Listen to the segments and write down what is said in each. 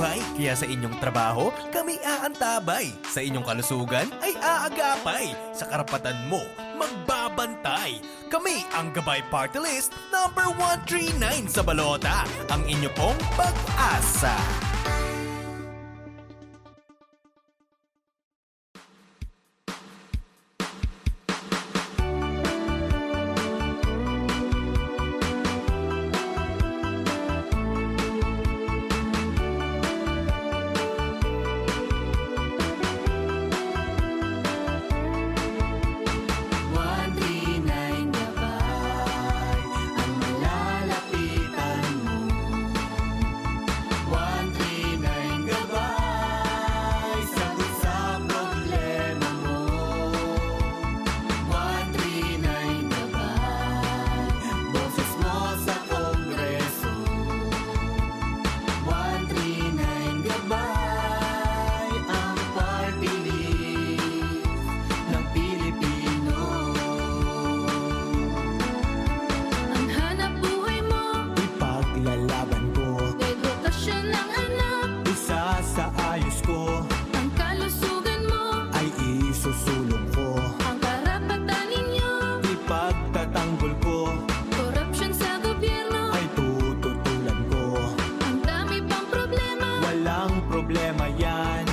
buhay. Kaya sa inyong trabaho, kami aantabay. Sa inyong kalusugan ay aagapay. Sa karapatan mo, magbabantay. Kami ang Gabay Party List number 139 sa balota. Ang inyo pong pag-asa. Walang problema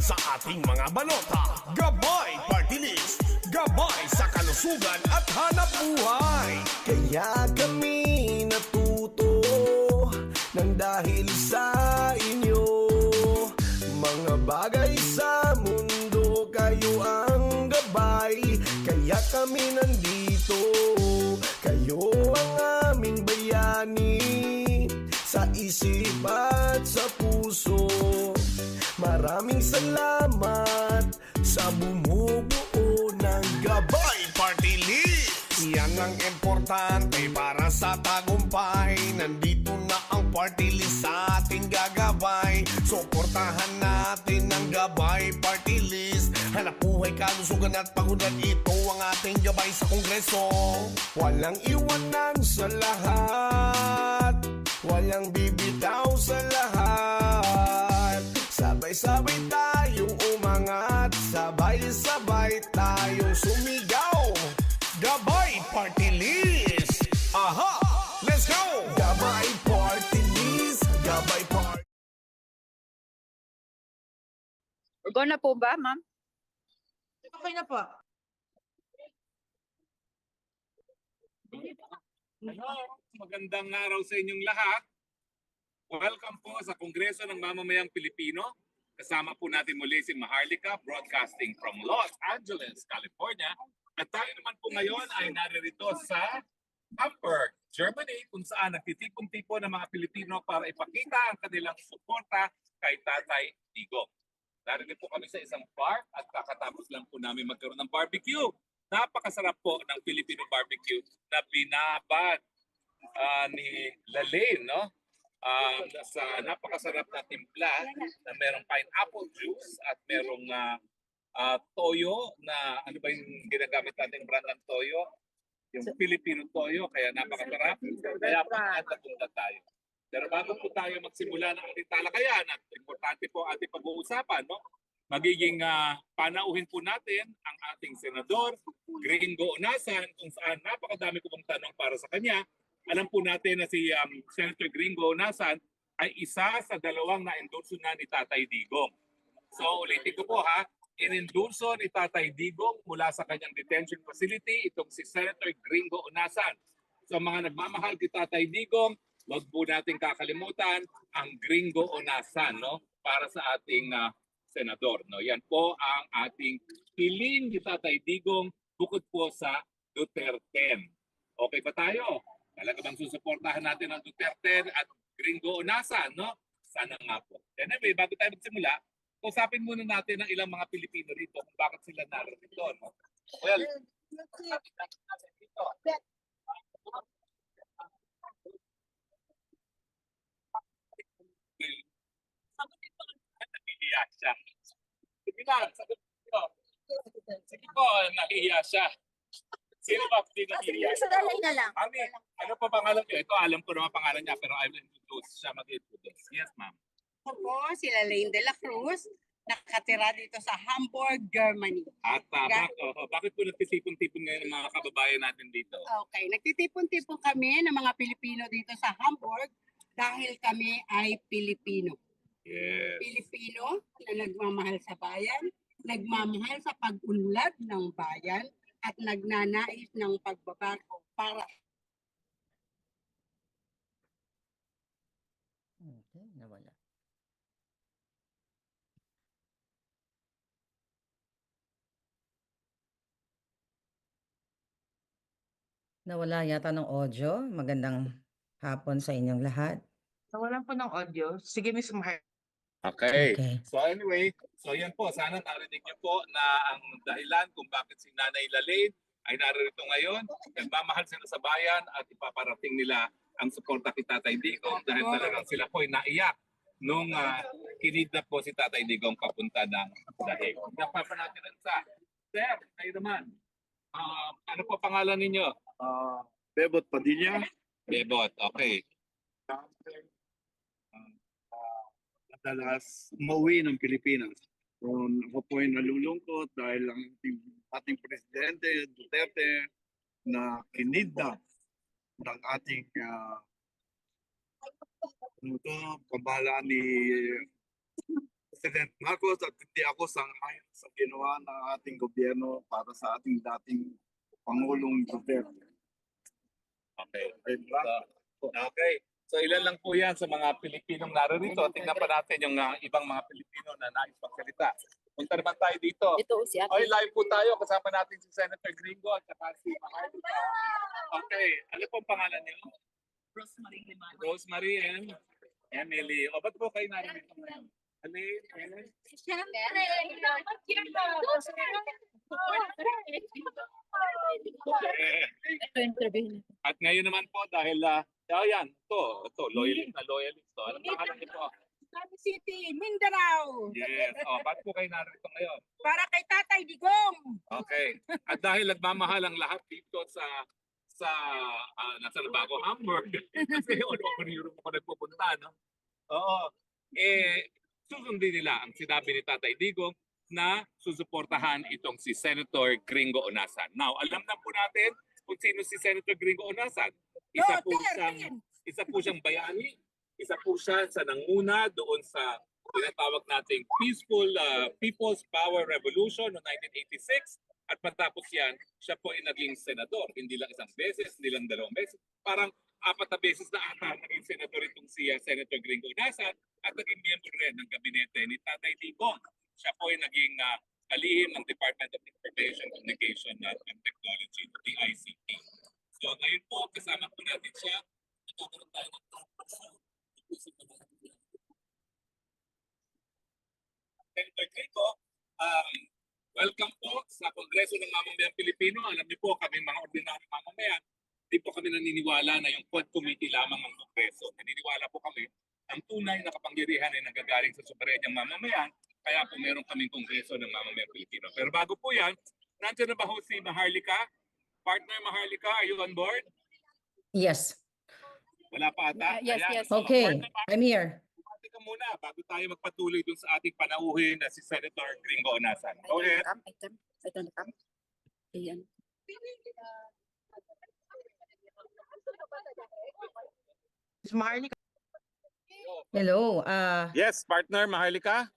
sa ating mga balota. Gabay Party List. Gabay sa kalusugan at hanap buhay. Kaya kami natuto Nang dahil sa inyo Mga bagay sa mundo Kayo ang gabay Kaya kami nandito Kayo ang aming bayani Sa isip at sa Maraming salamat Sa bumubuo ng gabay Party List. Yan ang importante para sa tagumpay. Nandito na ang party list sa ating gagabay. Suportahan natin ang gabay party list. Hanap buhay, kalusugan at pagunan. Ito ang ating gabay sa kongreso. Walang iwanan sa lahat Walang bibitaw sa lahat Sabay-sabay tayong umangat Sabay-sabay tayong sumigaw Gabay Party List. Aha! Let's go! Gabay party list Gabay party Go na po ba, ma'am? Okay na po. Hello, magandang araw sa inyong lahat. Welcome po sa Kongreso ng Mamamayang Pilipino. Kasama po natin muli si Maharlika Broadcasting from Los Angeles, California. At tayo naman po ngayon ay naririto sa Hamburg, Germany, kung saan nagtitipon-tipon ng mga Pilipino para ipakita ang kanilang suporta kay Tatay Digong. Narinig po kami sa isang park at kakatapos lang po namin magkaroon ng barbecue. Napakasarap po ng Filipino barbecue na binabad ah, ni Lalaine, no? Ah, sa napakasarap na timpla na merong pineapple juice at merong ah, ah, toyo na ano ba yung ginagamit nating brand ng toyo? Yung Filipino toyo, kaya napakasarap. Kaya punta punta tayo. Pero bago po tayo magsimula ng ating talakayan at importante po ating pag-uusapan, no? Magiging ah, panauhin po natin ang ating senador, Gringo Onasan, kung saan napakadami ko pong tanong para sa kanya. Alam po natin na si um, Senator Gringo Onasan ay isa sa dalawang na-endorso na ni Tatay Digong. So ulitin ko po ha, inendorso ni Tatay Digong mula sa kanyang detention facility itong si Senator Gringo Onasan. So mga nagmamahal kay Tatay Digong, wag po natin kakalimutan ang Gringo Onasan no para sa ating ah, senador no. Yan po ang ating hiling ni Tatay Digong bukod po sa Duterte. Okay ba tayo? Talaga bang susuportahan natin ang Duterte at Gringo Onasan no? Sana nga po. Anyway, bago tayo magsimula, usapin muna natin ang ilang mga Pilipino rito kung bakit sila narito. No? Well, nahihiya siya. Sige na, po, nahihiya siya. Sino ba hindi nahihiya? Sadalay na lang. Mami, ano pa pangalan niyo? Ito, alam ko naman pangalan niya, pero I will introduce siya mag-introduce. Yes, ma'am. Ako po, sila Lane de la Cruz, nakatira dito sa Hamburg, Germany. At uh, bak- oh, bakit po nagtitipon-tipon ngayon ang mga kababayan natin dito? Okay, nagtitipon-tipon kami ng mga Pilipino dito sa Hamburg dahil kami ay Pilipino. Yes. Pilipino na nagmamahal sa bayan, nagmamahal sa pag-unlad ng bayan, at nagnanais ng pagbabago para Okay, nawala. Nawala yata ng audio. Magandang hapon sa inyong lahat. Nawalan po ng audio. Sige, Miss Mahal. Okay. Okay. So anyway, so yan po, sana narinig niyo po na ang dahilan kung bakit si Nanay Lalaine ay naririto ngayon. Nagmamahal sila sa bayan at ipaparating nila ang suporta kay Tatay Digong dahil talagang sila po ay naiyak nung uh, kinidnap po si Tatay Digong papunta ng dahig. Napapa natin ang sa. Sir, kayo naman. Ah, ano po pangalan ninyo? Ah, Bebot Padilla. Bebot, okay. madalas umuwi ng Pilipinas. Kung ako po ay nalulungkot dahil ang ating, ating presidente Duterte na kinidnap ng ating uh, ano to, pambahala ni President Marcos at hindi ako sangayon sa ginawa ng ating gobyerno para sa ating dating Pangulong Duterte. Okay. Diba? Okay. So ilan lang po yan sa mga Pilipinong naririto. Tingnan pa natin yung ah, ibang mga Pilipino na nais magsalita. Punta naman tayo dito. Ito si Oy, live po tayo. Kasama natin si Senator Gringo at saka si Maharlika. Okay. Ano pong pangalan niyo? Rosemary Liman. Rosemary and Emily. O, ba't po kayo naririto ngayon? Alin? Ellen? Siyempre. Ito interview na. At ngayon naman po dahil uh, oh, yan, ito, ito, loyalist na loyalist to. Anong pangalan niyo po? Quezon City, Mindanao, Yes. Oh, ba't po kayo narito ngayon? para kay Tatay Digong. Okay. At dahil nagmamahal ang lahat dito sa sa ah, nasa Labago, Hamburg. Kasi all over Europe ako nagpupunta, no? Oo. Eh, susundin nila ang sinabi ni Tatay Digong na susuportahan itong si Senator Gringo Onasan. Now, alam na po natin kung sino si Senator Gringo Onasan. Isa po siyang isa po siyang bayani, isa po siya sa nanguna doon sa tinatawag nating Peaceful uh, People's Power Revolution noong 1986 At matapos yan, siya po ay naging senador. Hindi lang isang beses, hindi lang dalawang beses. Parang apat na beses na ata naging senador itong si uh, Senator Gringo Nasan at naging miyembro rin ng gabinete ni Tatay Digong. Siya po ay naging uh, kalihim ng Department of Information, Communication at and Technology, the ICT. So ngayon po, kasama po natin siya. Nagkakaroon tayo ng Senator Gringo, um, welcome po sa Kongreso ng Mamamayang Pilipino. Alam niyo po, kami mga ordinaryong mamamayan, di po kami naniniwala na yung Quad Committee lamang ang Kongreso. Naniniwala po kami ang tunay na kapangyarihan ay nagagaling sa suberanyang mamamayan, kaya po meron kaming Kongreso ng Mamamayang Pilipino. Pero bago po yan, nandiyan na ba ho si Maharlika? Partner Maharlika, are you on board? Yes. Wala pa ata? Yes, Ayan. yes. So, Okay, partner I'm here. bumati ka muna bago tayo magpatuloy dun sa ating panauhin na si Senator Gringo Onasan. Go ahead. Item, item, item. Ayan. Ms. Maharlika, Hello. ah Yes, partner Maharlika.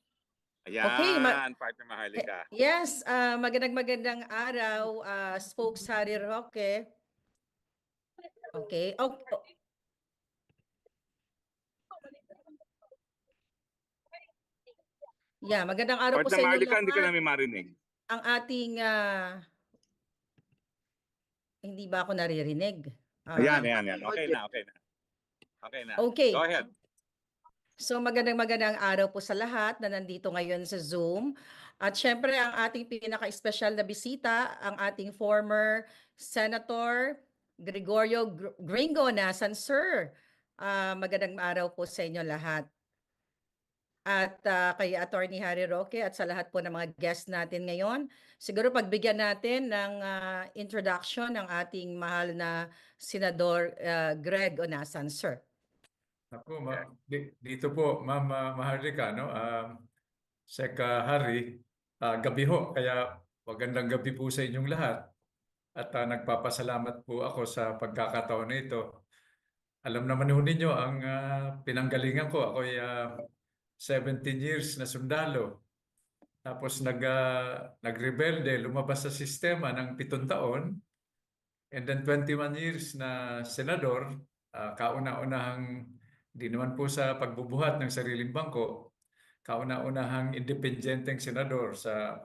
Ayan, Okay, ma- partner Maharlika. yes, ah magandang magandang araw, ah spokes Harry Roque. Okay. Oh. Yeah, magandang araw po Partner sa inyo Maharlika, hindi ka lahat. namin marinig. Ang ating ah, hindi ba ako naririnig? Ah, Ayan, ayan, ayan. Okay na, okay na. Okay na. Okay. Go ahead. So magandang magandang araw po sa lahat na nandito ngayon sa Zoom. At syempre ang ating pinaka-espesyal na bisita, ang ating former Senator Gregorio Gr- Gringo Nasan. Sir, Ah, magandang araw po sa inyo lahat. At ah, kay Attorney Harry Roque at sa lahat po ng mga guests natin ngayon, siguro pagbigyan natin ng ah, introduction ng ating mahal na Senador ah, Greg Onasan. Sir. Ako, ma- di- dito po, Ma'am uh, Maharlika, no? Um, Sek uh, Harry, ah, gabi ho, kaya magandang gabi po sa inyong lahat. At ah, nagpapasalamat po ako sa pagkakataon na ito. Alam naman ho ninyo, ang ah, pinanggalingan ko, ako ay ah, 17 years na sundalo. Tapos nag, ah, nagrebelde, lumabas sa sistema ng pitong taon. And then 21 years na senador, ah, kauna-unahang Di naman po sa pagbubuhat ng sariling bangko, kauna-unahang independenteng senador sa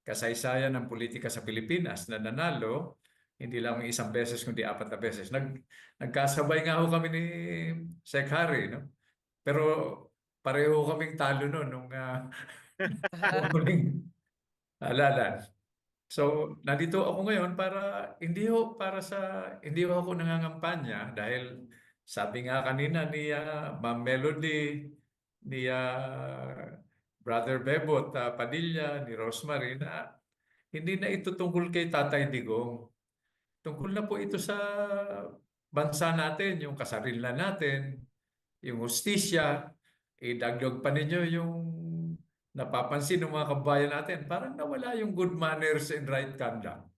kasaysayan ng politika sa Pilipinas na nanalo, hindi lang isang beses kundi apat na beses. Nag, nagkasabay nga ho kami ni Sek Harry, no? Pero pareho kaming talo noon nung uh, huling halalan. So, nandito ako ngayon para hindi ho para sa hindi ho ako nangangampanya dahil sabi nga kanina ni ah, Ma'am Melody, ni ah, Brother Bebot ah, Padilla, ni Rosemary na hindi na ito tungkol kay Tatay Digong. Tungkol na po ito sa bansa natin, yung kasarilan natin, yung hustisya, idagdag pa ninyo yung napapansin ng mga kabayan natin, parang nawala yung good manners and right conduct.